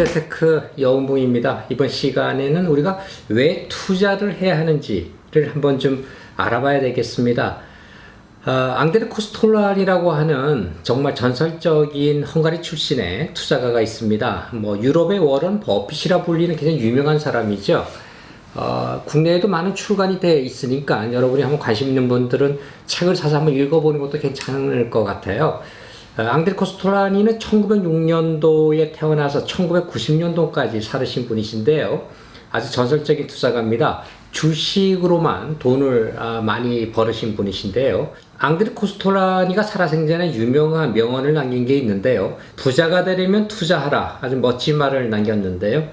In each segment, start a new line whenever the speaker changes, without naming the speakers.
현재테크 여운봉입니다. 이번 시간에는 우리가 왜 투자를 해야 하는지를 한번 좀 알아봐야 되겠습니다. 아, 앙드레 코스톨란이라고 하는 정말 전설적인 헝가리 출신의 투자가가 있습니다. 뭐 유럽의 워런 버핏이라 불리는 굉장히 유명한 사람이죠. 어, 국내에도 많은 출간이 돼 있으니까 여러분이 한번 관심 있는 분들은 책을 사서 한번 읽어보는 것도 괜찮을 것 같아요. 어, 앙드레 코스톨라니는 1906년도에 태어나서 1990년도까지 살으신 분이신데요. 아주 전설적인 투자가입니다. 주식으로만 돈을 아, 많이 벌으신 분이신데요. 앙드레 코스톨라니가 살아생전에 유명한 명언을 남긴 게 있는데요. 부자가 되려면 투자하라. 아주 멋진 말을 남겼는데요.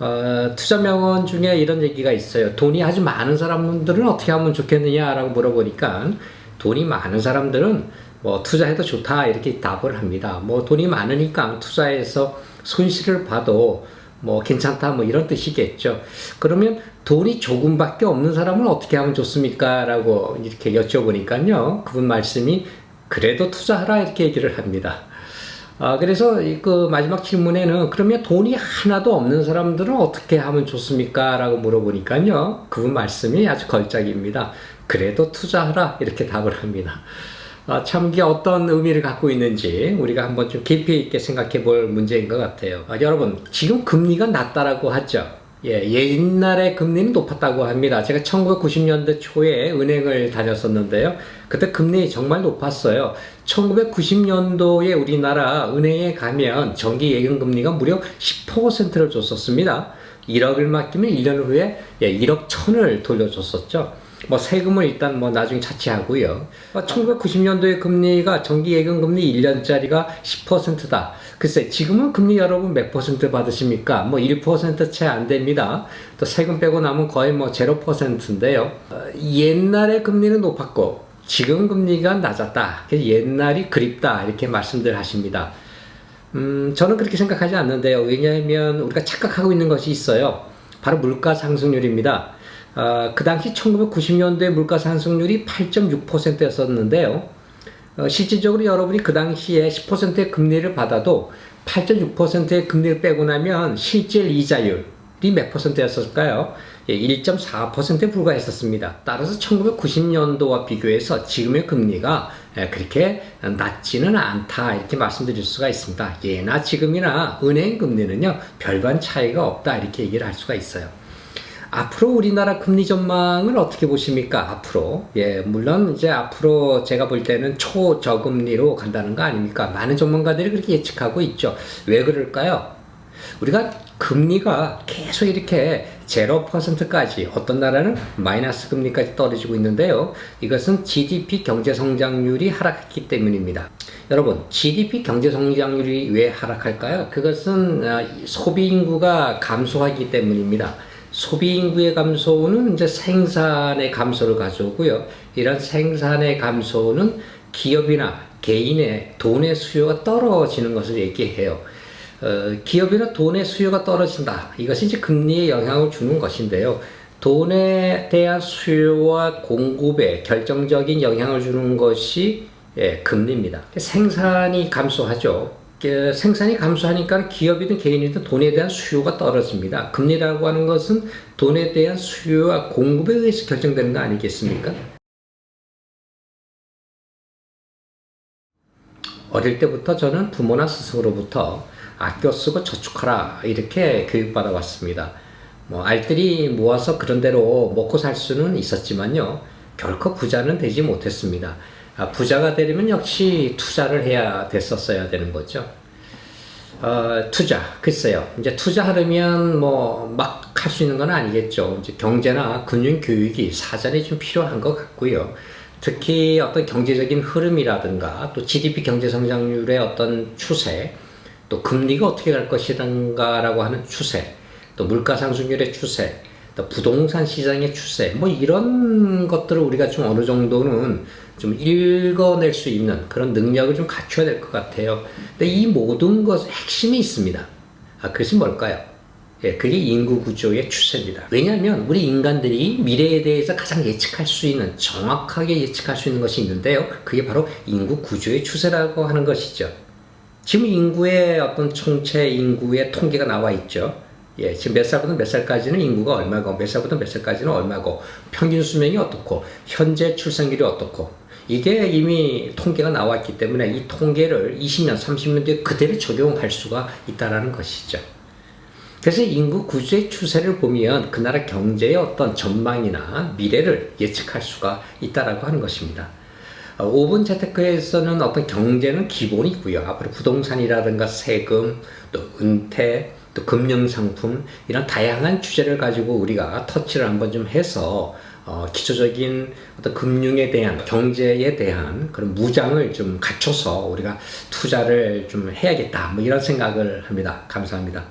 어, 투자 명언 중에 이런 얘기가 있어요. 돈이 아주 많은 사람들은 어떻게 하면 좋겠느냐라고 물어보니까 돈이 많은 사람들은 뭐 투자해도 좋다 이렇게 답을 합니다. 뭐 돈이 많으니까 투자해서 손실을 봐도 뭐 괜찮다 뭐 이런 뜻이겠죠. 그러면 돈이 조금밖에 없는 사람은 어떻게 하면 좋습니까? 라고 이렇게 여쭤보니까요. 그분 말씀이 그래도 투자하라 이렇게 얘기를 합니다. 아, 그래서 그 마지막 질문에는 그러면 돈이 하나도 없는 사람들은 어떻게 하면 좋습니까? 라고 물어보니까요. 그분 말씀이 아주 걸작입니다. 그래도 투자하라. 이렇게 답을 합니다. 아, 참 이게 어떤 의미를 갖고 있는지 우리가 한번 좀 깊이 있게 생각해 볼 문제인 것 같아요. 아, 여러분, 지금 금리가 낮다라고 하죠. 예, 옛날에 금리는 높았다고 합니다. 제가 1990년대 초에 은행을 다녔었는데요. 그때 금리 정말 높았어요. 1990년도에 우리나라 은행에 가면 정기 예금 금리가 무려 10%를 줬었습니다. 1억을 맡기면 1년 후에 예, 1억 천을 돌려줬었죠. 뭐 세금은 일단 뭐 나중에 차치하고요. 1990년도에 금리가 정기 예금 금리 1년짜리가 10%다. 글쎄 지금은 금리 여러분 몇 퍼센트 받으십니까? 뭐 1%채 안 됩니다. 또 세금 빼고 나면 거의 뭐 0%인데요. 어, 옛날에 금리는 높았고 지금 금리가 낮았다. 옛날이 그립다 이렇게 말씀들 하십니다. 음, 저는 그렇게 생각하지 않는데요. 왜냐하면 우리가 착각하고 있는 것이 있어요. 바로 물가 상승률입니다. 어, 그 당시 1990년도에 물가 상승률이 8.6%였었는데요. 어, 실질적으로 여러분이 그 당시에 10%의 금리를 받아도 8.6%의 금리를 빼고 나면 실질 이자율이 몇 퍼센트였을까요? 예, 1.4%에 불과했었습니다. 따라서 1990년도와 비교해서 지금의 금리가 예, 그렇게 낮지는 않다 이렇게 말씀드릴 수가 있습니다. 예나 지금이나 은행 금리는요 별반 차이가 없다 이렇게 얘기를 할 수가 있어요. 앞으로 우리나라 금리 전망을 어떻게 보십니까? 앞으로. 예, 물론 이제 앞으로 제가 볼 때는 초저금리로 간다는 거 아닙니까? 많은 전문가들이 그렇게 예측하고 있죠. 왜 그럴까요? 우리가 금리가 계속 이렇게 0%까지 어떤 나라는 마이너스 금리까지 떨어지고 있는데요. 이것은 GDP 경제 성장률이 하락했기 때문입니다. 여러분, GDP 경제 성장률이 왜 하락할까요? 그것은 아, 소비 인구가 감소하기 때문입니다. 소비 인구의 감소는 이제 생산의 감소를 가져오고요. 이런 생산의 감소는 기업이나 개인의 돈의 수요가 떨어지는 것을 얘기해요. 어, 기업이나 돈의 수요가 떨어진다. 이것이 이제 금리에 영향을 주는 것인데요. 돈에 대한 수요와 공급에 결정적인 영향을 주는 것이 예, 금리입니다. 생산이 감소하죠. 생산이 감소하니까 기업이든 개인이든 돈에 대한 수요가 떨어집니다. 금리라고 하는 것은 돈에 대한 수요와 공급에 의해서 결정되는 거 아니겠습니까? 어릴 때부터 저는 부모나 스승으로부터 아껴 쓰고 저축하라 이렇게 교육받아 왔습니다. 뭐 알뜰히 모아서 그런 대로 먹고 살 수는 있었지만요. 결코 부자는 되지 못했습니다. 아, 부자가 되려면 역시 투자를 해야 됐었어야 되는 거죠. 어, 투자, 글쎄요. 이제 투자하려면 뭐 막 할 수 있는 건 아니겠죠. 이제 경제나 금융 교육이 사전에 좀 필요한 것 같고요. 특히 어떤 경제적인 흐름이라든가 또 GDP 경제 성장률의 어떤 추세, 또 금리가 어떻게 갈 것이란가라고 하는 추세, 또 물가 상승률의 추세, 또 부동산 시장의 추세, 뭐 이런 것들을 우리가 좀 어느 정도는 좀 읽어낼 수 있는 그런 능력을 좀 갖춰야 될 것 같아요. 근데 이 모든 것의 핵심이 있습니다. 아, 그것이 뭘까요? 예, 그게 인구 구조의 추세입니다. 왜냐하면 우리 인간들이 미래에 대해서 가장 예측할 수 있는, 정확하게 예측할 수 있는 것이 있는데요. 그게 바로 인구 구조의 추세라고 하는 것이죠. 지금 인구의 어떤 총체 인구의 통계가 나와 있죠. 예, 지금 몇 살부터 몇 살까지는 인구가 얼마고, 몇 살부터 몇 살까지는 얼마고, 평균 수명이 어떻고, 현재 출생률이 어떻고, 이게 이미 통계가 나왔기 때문에 이 통계를 20년, 30년 뒤에 그대로 적용할 수가 있다라는 것이죠. 그래서 인구 구조의 추세를 보면 그 나라 경제의 어떤 전망이나 미래를 예측할 수가 있다라고 하는 것입니다. 어, 5분 재테크에서는 어떤 경제는 기본이고요. 앞으로 부동산이라든가 세금, 또 은퇴, 또 금융 상품 이런 다양한 주제를 가지고 우리가 터치를 한번 좀 해서 어, 기초적인 어떤 금융에 대한 경제에 대한 그런 무장을 좀 갖춰서 우리가 투자를 좀 해야겠다 뭐 이런 생각을 합니다. 감사합니다.